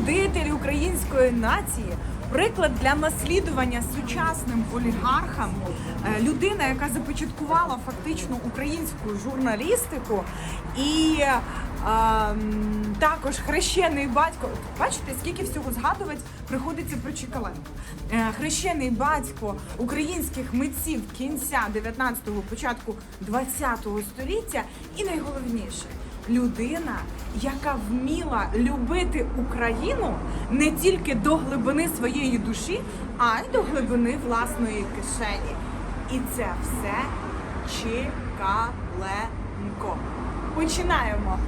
будитель української нації, приклад для наслідування сучасним олігархам, Е, людина, яка започаткувала фактично українську журналістику і ем, також хрещений батько. Бачите, скільки всього згадувати приходиться про Чикаленко. Е, Хрещений батько українських митців кінця 19-го, початку 20-го століття, і найголовніше людина, яка вміла любити Україну не тільки до глибини своєї душі, а й до глибини власної кишені. І це все Чикаленко. Починаємо.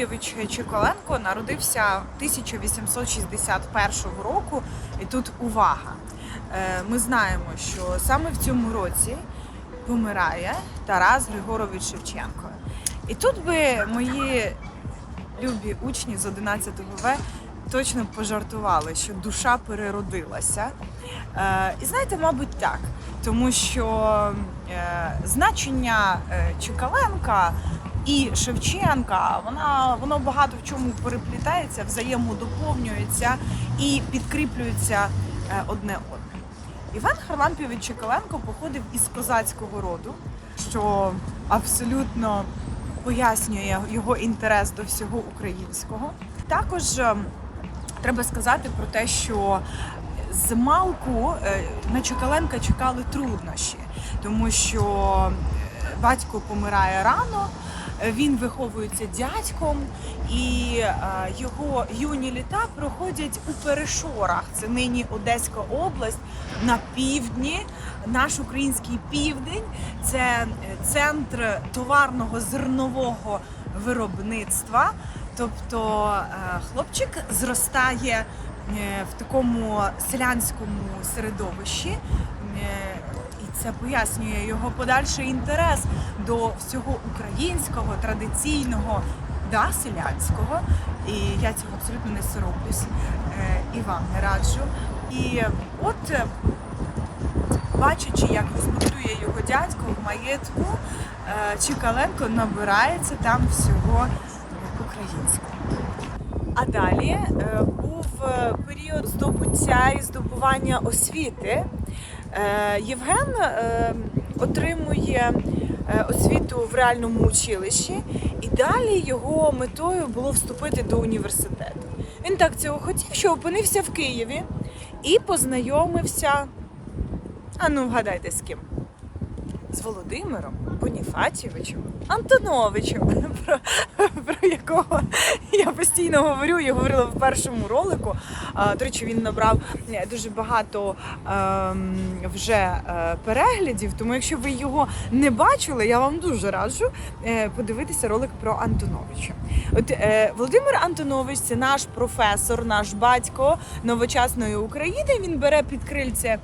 Іван Чиколенко народився 1861 року. І тут увага. Е, Ми знаємо, що саме в цьому році помирає Тарас Григорович Шевченко. І тут би мої любі учні з 11 В точно пожартували, що душа переродилася. Е, і знаєте, мабуть, так. Тому що е, значення Чекаленка і Шевченка, вона, воно багато в чому переплітається, взаємодоповнюється і підкріплюється е, одне. Іван Харлампійович Чекаленко походив із козацького роду, що абсолютно пояснює його інтерес до всього українського. Також е, треба сказати про те, що з малку е, на Чекаленка чекали труднощі, тому що батько помирає рано. Він виховується дядьком, і його юні літа проходять у Перешорах. Це нині Одеська область на півдні, наш український південь. Це е, центр товарного зернового виробництва. Тобто е, хлопчик зростає е, в такому селянському середовищі. Це пояснює його подальший інтерес до всього українського, традиційного, да, селянського. І я цього абсолютно не соромлюсь е, і вам не раджу. І от, е, бачачи, як господарює його дядько в маєтку, е, Чикаленко набирається там всього українського. А далі був період здобуття і здобування освіти. Е, Євген е, отримує е, освіту в реальному училищі, і далі його метою було вступити до університету. Він так цього хотів, що опинився в Києві і познайомився. А ну вгадайте з ким? З Володимиром Боніфатійовичем Антоновичем, про, про якого я постійно говорю і говорила в першому ролику. До речі, він набрав е, дуже багато ем, вже е, переглядів. Тому, якщо ви його не бачили, я вам дуже раджу е, подивитися ролик про Антоновича. От Володимир Антонович це наш професор, наш батько новочасної України. Він бере під крильце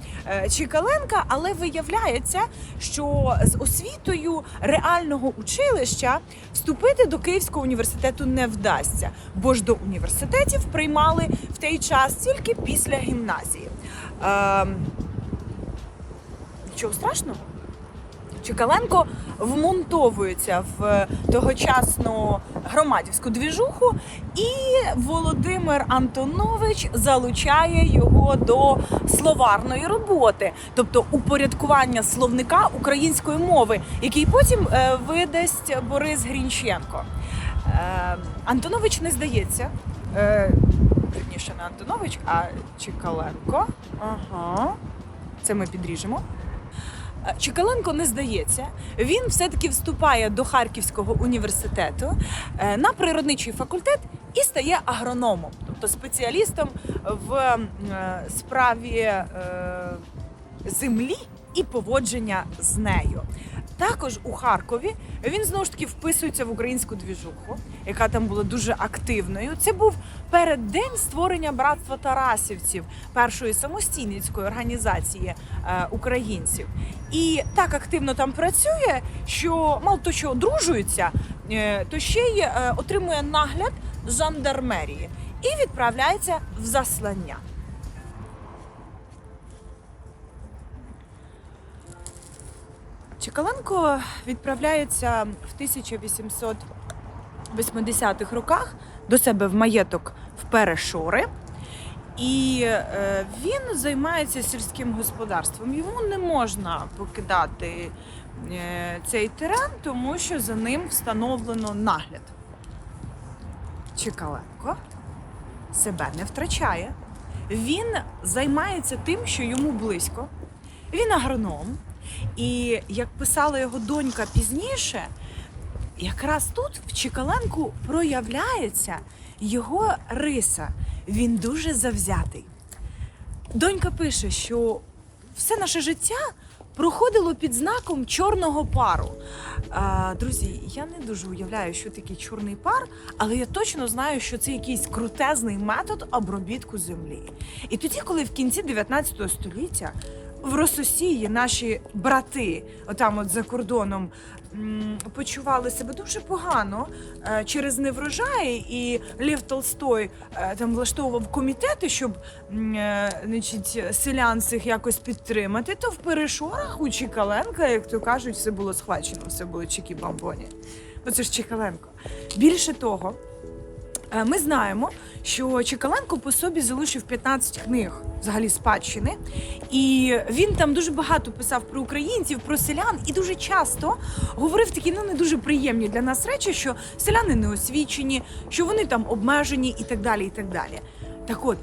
Чикаленка, але виявляється, що з освітою реального училища вступити до Київського університету не вдасться, бо ж до університетів приймали в той час тільки після гімназії. Ем, нічого страшного. Чекаленко вмонтовується в тогочасну громадівську двіжуху, і Володимир Антонович залучає його до словарної роботи, тобто упорядкування словника української мови, який потім е, видасть Борис Грінченко. Е, Антонович не здається. Е, Вірніше, не Антонович, а Чекаленко. Ага. Це ми підріжемо. Е, Чекаленко не здається. Він все-таки вступає до Харківського університету е, на природничий факультет і стає агрономом, тобто спеціалістом в справі землі і поводження з нею. Також у Харкові він знову ж таки вписується в українську двіжуху, яка там була дуже активною. Це був переддень створення братства Тарасівців, першої самостійницької організації е, українців. І так активно там працює, що мало то, що одружується, е, то ще й е, отримує нагляд жандармерії і відправляється в заслання. Чекаленко відправляється в 1880-х роках до себе в маєток в Перешори. І е, він займається сільським господарством. Йому не можна покидати е, цей терен, тому що за ним встановлено нагляд. Чекаленко себе не втрачає. Він займається тим, що йому близько. Він агроном. І як писала його донька пізніше, якраз тут в Чекаленку проявляється його риса. Він дуже завзятий. Донька пише, що все наше життя проходило під знаком чорного пару. А, друзі, я не дуже уявляю, що таке чорний пар, але я точно знаю, що це якийсь крутезний метод обробітку землі. І тоді, коли в кінці 19 століття в Рососії наші брати, отам от за кордоном, почували себе дуже погано е, через неврожаї, і Лев Толстой е, там влаштовував комітети, щоб е, значить, селян цих якось підтримати, то в перешорах у Чікаленка, як то кажуть, все було схвачено, все було чікі-бамбоні. Ну це ж Чікаленко. Більше того, Ми знаємо, що Чекаленко по собі залишив 15 книг взагалі спадщини, і він там дуже багато писав про українців, про селян, і дуже часто говорив такі ну не дуже приємні для нас речі, що селяни не освічені, що вони там обмежені і так далі. І так далі. Так от.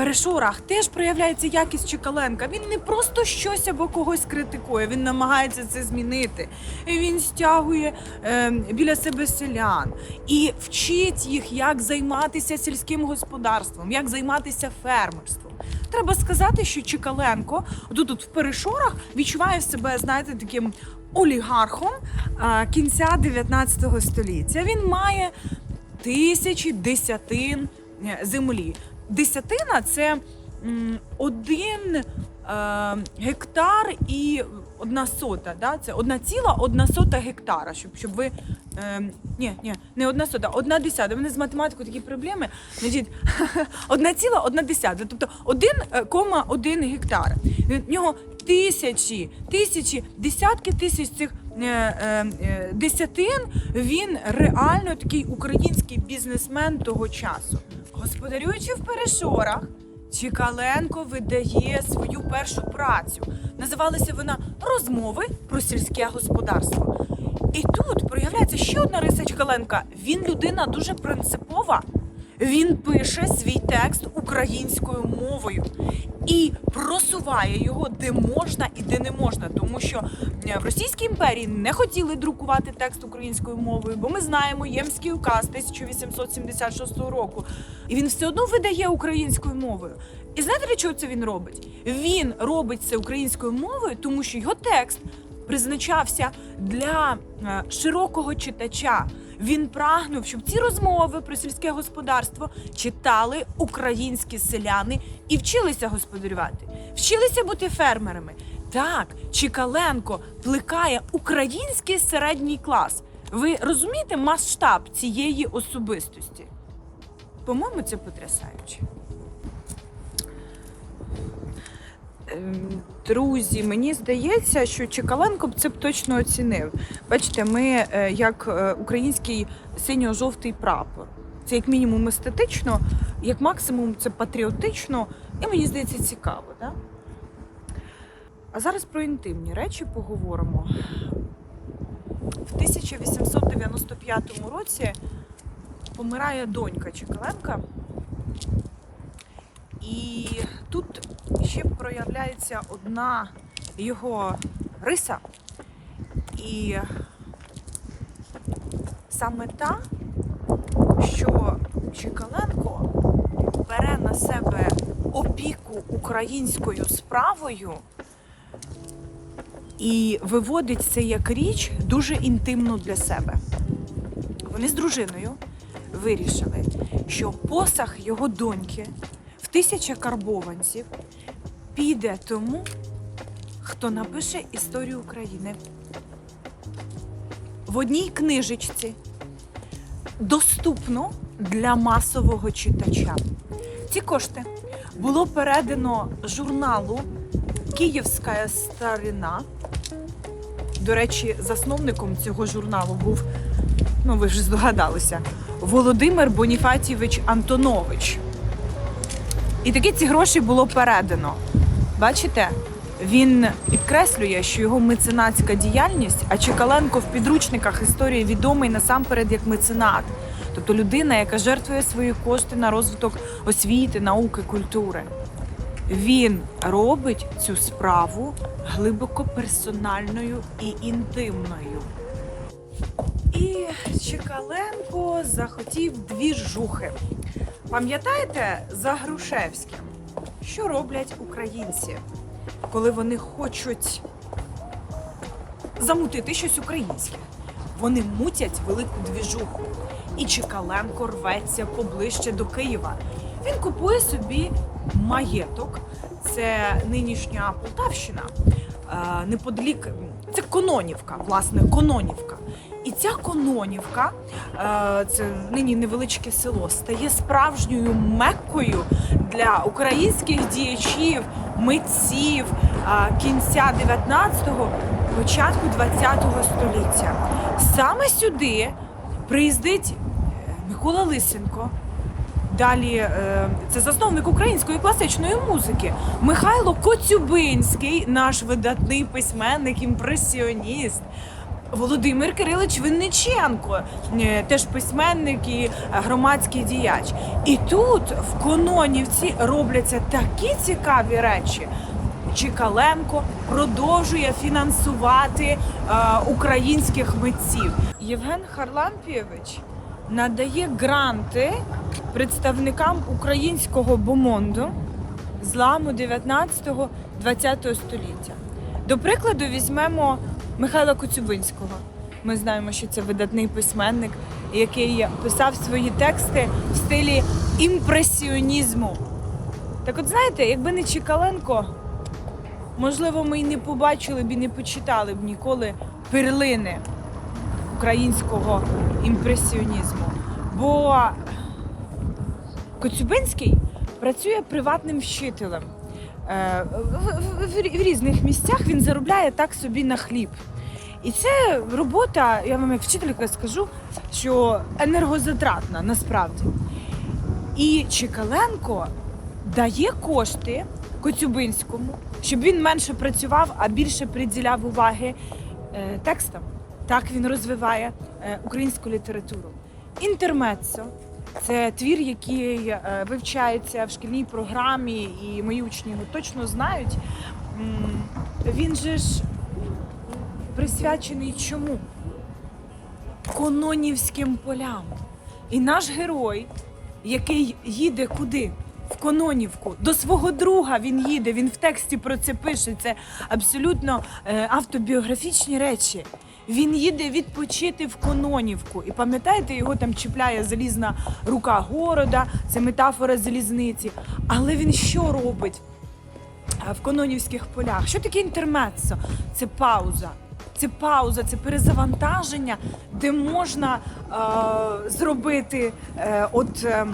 В перешорах теж проявляється якість Чекаленка. Він не просто щось або когось критикує, він намагається це змінити. І Він стягує е, біля себе селян і вчить їх, як займатися сільським господарством, як займатися фермерством. Треба сказати, що Чекаленко тут, тут в перешорах відчуває себе, знаєте, таким олігархом е, кінця 19 століття. Він має тисячі десятин е, землі. Десятина це один е, гектар і одна сота. Да? Це одна ціла, одна сота гектара. Щоб, щоб ви. Е, ні, ні, не одна сота, одна десята. У мене з математикою такі проблеми. Значить, одна ціла, одна десята. Тобто один е, кома один гектар. Від нього тисячі, тисячі, десятки тисяч цих десятин. Він реально такий український бізнесмен того часу. Господарюючи в перешорах, Чікаленко видає свою першу працю. Називалася вона Розмови про сільське господарство. І тут проявляється ще одна риса Чікаленка. Він людина дуже принципова. Він пише свій текст українською мовою і просуває його де можна і де не можна, тому що е, в Російській імперії не хотіли друкувати текст українською мовою, бо ми знаємо Ємський указ 1876 року, і він все одно видає українською мовою. І знаєте, для чого це він робить? Він робить це українською мовою, тому що його текст призначався для е, широкого читача. Він прагнув, щоб ці розмови про сільське господарство читали українські селяни і вчилися господарювати, вчилися бути фермерами. Так, Чікаленко плекає український середній клас. Ви розумієте масштаб цієї особистості? По-моєму, це потрясаюче. Друзі, мені здається, що Чекаленко б це б точно оцінив. Бачите, ми е, як е, український синьо-жовтий прапор. Це як мінімум естетично, як максимум це патріотично, і мені здається цікаво. Да? А зараз про інтимні речі поговоримо. В 1895 році помирає донька Чекаленка. І тут ще проявляється одна його риса. І саме та, що Чекаленко бере на себе опіку українською справою і виводить це як річ дуже інтимну для себе. Вони з дружиною вирішили, що посаг його доньки тисяча карбованців піде тому, хто напише історію України. В одній книжечці доступно для масового читача. Ці кошти було передано журналу Київська старина. До речі, засновником цього журналу був, ну ви ж здогадалися, Володимир Боніфатійович Антонович. І таки ці гроші було передано. Бачите, він підкреслює, що його меценатська діяльність, а Чекаленко в підручниках історії відомий насамперед як меценат. Тобто людина, яка жертвує свої кошти на розвиток освіти, науки, культури. Він робить цю справу глибоко персональною і інтимною. І Чекаленко захотів дві жухи. Пам'ятаєте за Грушевським, що роблять українці, коли вони хочуть замутити щось українське? Вони мутять велику двіжуху. І Чекаленко рветься поближче до Києва. Він купує собі маєток. Це нинішня Полтавщина. е, Неподалік це Кононівка, власне, Кононівка. Ця Кононівка, е, це нині невеличке село, стає справжньою меккою для українських діячів, митців е, кінця 19-го, початку 20-го століття. Саме сюди приїздить е, Микола Лисенко. Далі це засновник української класичної музики. Михайло Коцюбинський, наш видатний письменник, імпресіоніст. Володимир Кирилич Винниченко, е, теж письменник і громадський діяч. І тут, в Кононівці, робляться такі цікаві речі. Чикаленко продовжує фінансувати е, українських митців. Євген Харлампійович надає гранти представникам українського бомонду зламу 19-20 століття. До прикладу, візьмемо Михайла Коцюбинського. Ми знаємо, що це видатний письменник, який писав свої тексти в стилі імпресіонізму. Так от знаєте, якби не Чікаленко, можливо, ми й не побачили б і не почитали б ніколи перлини українського імпресіонізму. Бо Коцюбинський працює приватним вчителем. Е, В, в, в різних місцях він заробляє так собі на хліб. І це робота, я вам як вчителька скажу, що енергозатратна насправді. І Чекаленко дає кошти Коцюбинському, щоб він менше працював, а більше приділяв уваги е, текстам. Так він розвиває е, українську літературу. Інтермеццо це твір, який е, вивчається в шкільній програмі, і мої учні його точно знають. Він же ж присвячений чому? Кононівським полям. І наш герой, який їде куди? В Кононівку. До свого друга він їде, він в тексті про це пише. Це абсолютно е, автобіографічні речі. Він їде відпочити в Кононівку. І пам'ятаєте, його там чіпляє залізна рука города, це метафора залізниці. Але він що робить? в Кононівських полях. Що таке інтермеццо? Це пауза. Це пауза, це перезавантаження, де можна е, зробити е, от е,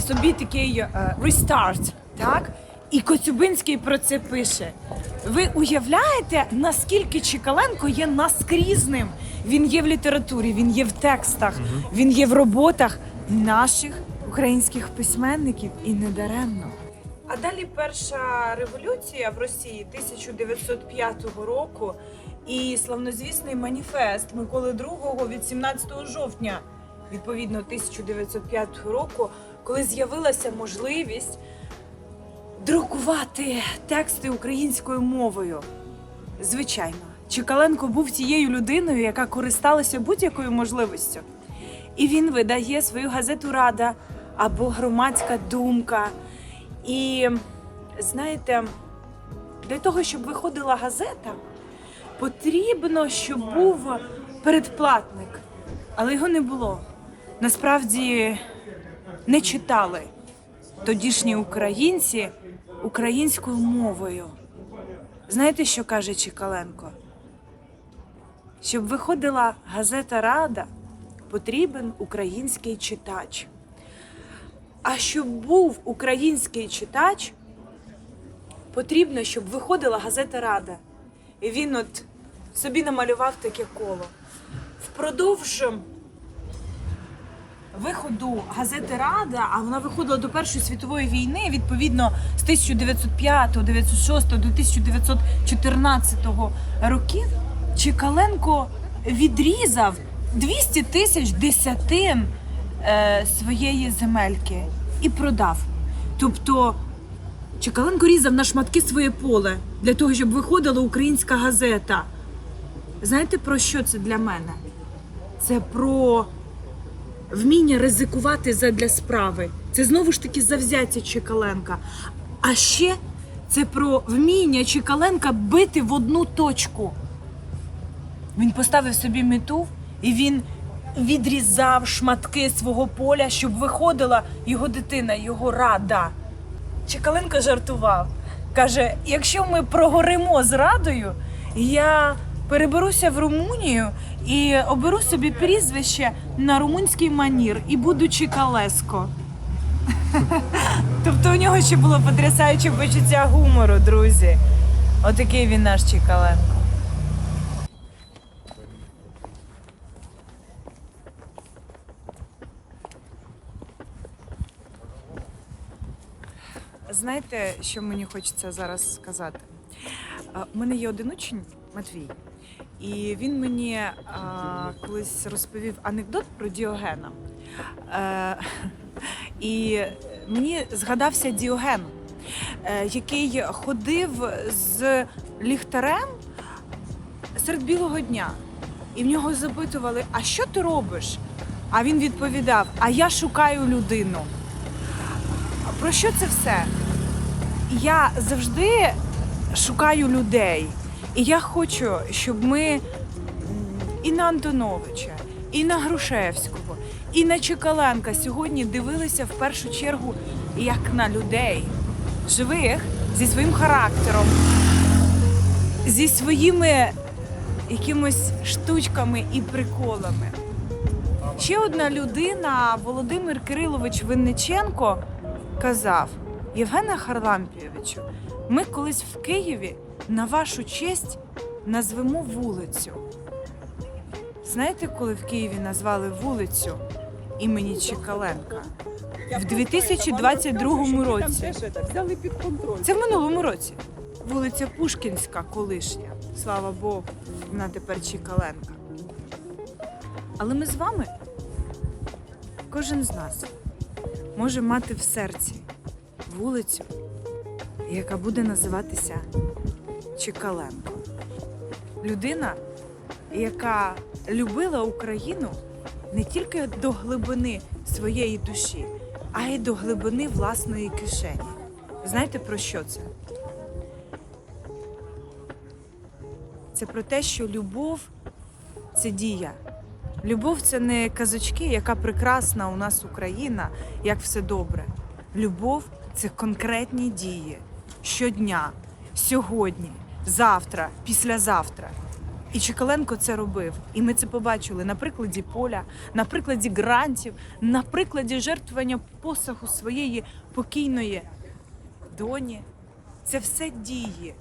собі такий е, рестарт, так? І Коцюбинський про це пише. Ви уявляєте, наскільки Чекаленко є наскрізним? Він є в літературі, він є в текстах, він є в роботах наших українських письменників і не даремно. А далі перша революція в Росії 1905 року і славнозвісний маніфест Миколи II від 17 жовтня, відповідно 1905 року, коли з'явилася можливість друкувати тексти українською мовою. Звичайно, Чекаленко був тією людиною, яка користалася будь-якою можливістю. І він видає свою газету Рада або громадська думка. І знаєте, для того, щоб виходила газета, потрібно, щоб був передплатник, але його не було. Насправді не читали тодішні українці українською мовою. Знаєте, що каже Чекаленко? Щоб виходила газета Рада, потрібен український читач. А щоб був український читач, потрібно, щоб виходила газета Рада. І він от собі намалював таке коло. Впродовж виходу газети Рада, а вона виходила до Першої світової війни, відповідно, з 1905, 1906 до 1914 років, Чекаленко відрізав 200 тисяч десятин е, своєї земельки і продав. Тобто Чекаленко різав на шматки своє поле для того, щоб виходила українська газета. Знаєте, про що це для мене? Це про вміння ризикувати задля справи. Це знову ж таки завзяття Чекаленка. А ще це про вміння Чекаленка бити в одну точку. Він поставив собі мету і він відрізав шматки свого поля, щоб виходила його дитина, його рада. Чекаленко жартував. Каже: якщо ми прогоримо з радою, я переберуся в Румунію і оберу собі прізвище на румунський манір і буду Чекалеско. Тобто у нього ще було потрясаюче почуття гумору, друзі. Отакий він наш Чекаленко. Знаєте, що мені хочеться зараз сказати? У мене є один учень Матвій, і він мені а, колись розповів анекдот про Діогена. Е, і мені згадався Діоген, е, який ходив з ліхтарем серед білого дня. І в нього запитували: А що ти робиш? А він відповідав: А я шукаю людину. Про що це все? Я завжди шукаю людей. І я хочу, щоб ми і на Антоновича, і на Грушевського, і на Чекаленка сьогодні дивилися в першу чергу як на людей, живих зі своїм характером, зі своїми якимось штучками і приколами. Ще одна людина, Володимир Кирилович Винниченко, казав: Євгена Харлампійовичу, ми колись в Києві на вашу честь назвемо вулицю. Знаєте, коли в Києві назвали вулицю імені Чекаленка? В 2022 році. Взяли під контроль. Це в минулому році. Вулиця Пушкінська, колишня. Слава Богу, вона тепер Чекаленка. Але ми з вами, кожен з нас, може мати в серці вулицю, яка буде називатися Чекаленко. Людина, яка любила Україну не тільки до глибини своєї душі, а й до глибини власної кишені. Знаєте про що це? Це про те, що любов це дія. Любов це не казочки, яка прекрасна у нас Україна, як все добре. Любов це конкретні дії щодня, сьогодні, завтра, післязавтра. І Чекаленко це робив. І ми це побачили на прикладі поля, на прикладі грантів, на прикладі жертвування посаху своєї покійної доні. Це все дії.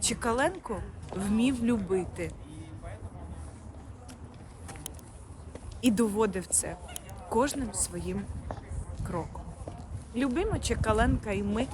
Чекаленко вмів любити. І доводив це кожним своїм кроком. Любимо Чекаленка і ми.